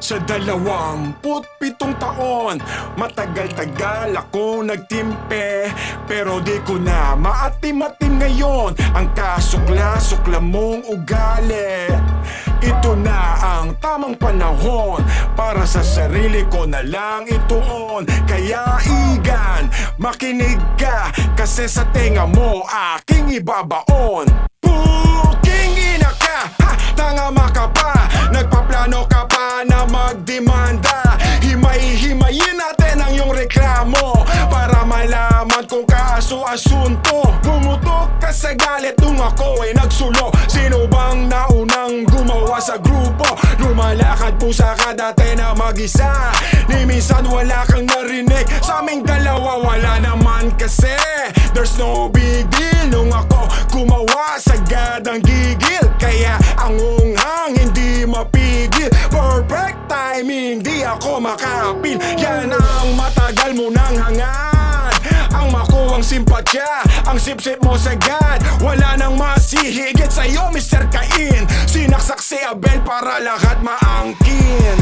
Sa dalawamput pitong taon. Matagal-tagal ako nagtimpe Pero di ko na maatim-atim ngayon Ang kasukla-sukla mong ugali. Ito na ang tamang panahon Para sa sarili ko na lang ituon. Kaya igan, makinig ka Kasi sa tenga mo aking ibabaon kung kaso-asunto Pumutok ka sa galit nung ako ay nagsulo. Sino bang naunang gumawa sa grupo? Lumalakad pusa ka dati na mag-isa. Ni minsan wala kang narinig. Sa aming dalawa wala naman kasi. There's no big deal Nung ako gumawa. Sagad ang gigil. Kaya ang unghang hindi mapigil. Perfect timing di ako makapil. Yan ang matagal mo nang hangad Ang makuwang simpatya Ang sip-sip mo sagad Wala nang masihigit sa'yo Mr. Cain Sinaksak si Abel para lahat maangkin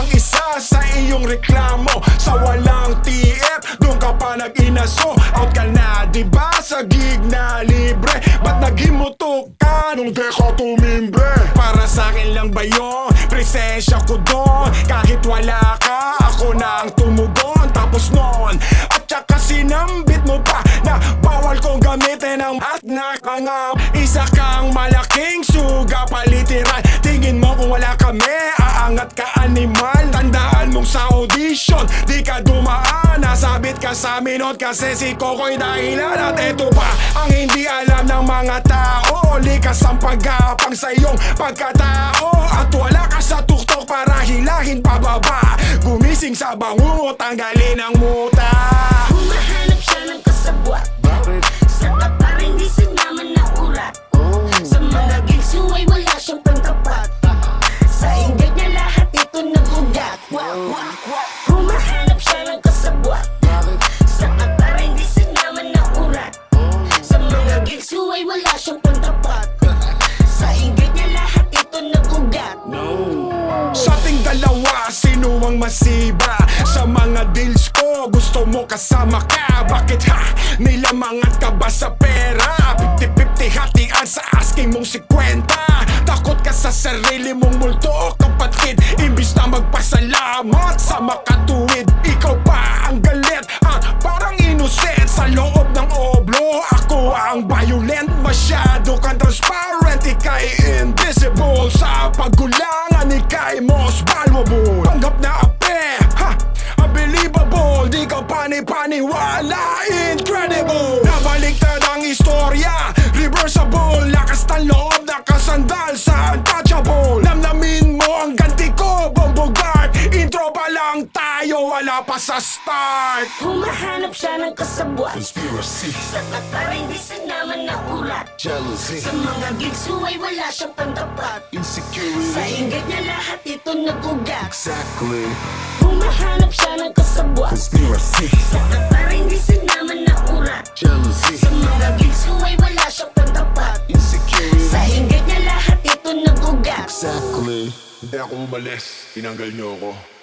ang isa sa iyong reklamo Sa walang TF, doon ka pa nag-inaso Out ka na, di ba sa gig na libre? Ba't naghimutok ka nung di ka tumimbre? Para sa akin lang ba yun? Presensya ko doon Kahit wala ka, nakangam Isa kang malaking suga paliteral Tingin mo kung wala kami, aangat ka animal. Tandaan mong sa audition, di ka dumaan. Nasabit ka sa minot kasi si Koko'y dahilan. At eto pa, ang hindi alam ng mga tao. Likas ang pagapang sa iyong pagkatao. At wala ka sa tuktok para hilahin pababa. Gumising sa bangungot, tanggalin ang muta sino masiba? Sa mga deals ko, gusto mo kasama ka Bakit ha? Nilamangan ka ba sa pera? 50-50 hatian sa asking mong 50 Takot ka sa sarili mong multo, kapatid Imbis na magpasalamat sa makatuwid ang violent Masyado kang transparent, ikay invisible. Sa pagkulangan, ikay most valuable. Tanggap na ape, ha, unbelievable. Di ka pani-paniwala, wala pa sa start. Humahanap siya ng kasabwat Conspiracy, Sa Qatar hindi sinama na urat jealousy, Sa mga gigs ay wala siyang pantapat Sa insecurity inggit niya lahat ito nagugat. Exactly, Humahanap siya ng kasabwat conspiracy, Sa Qatar hindi sinama na urat jealousy, Sa mga gigs ay wala siyang pantapat insecurity. Sa inggit niya lahat ito nagugat. Exactly. Hindi ako umalis, tinanggal niyo ako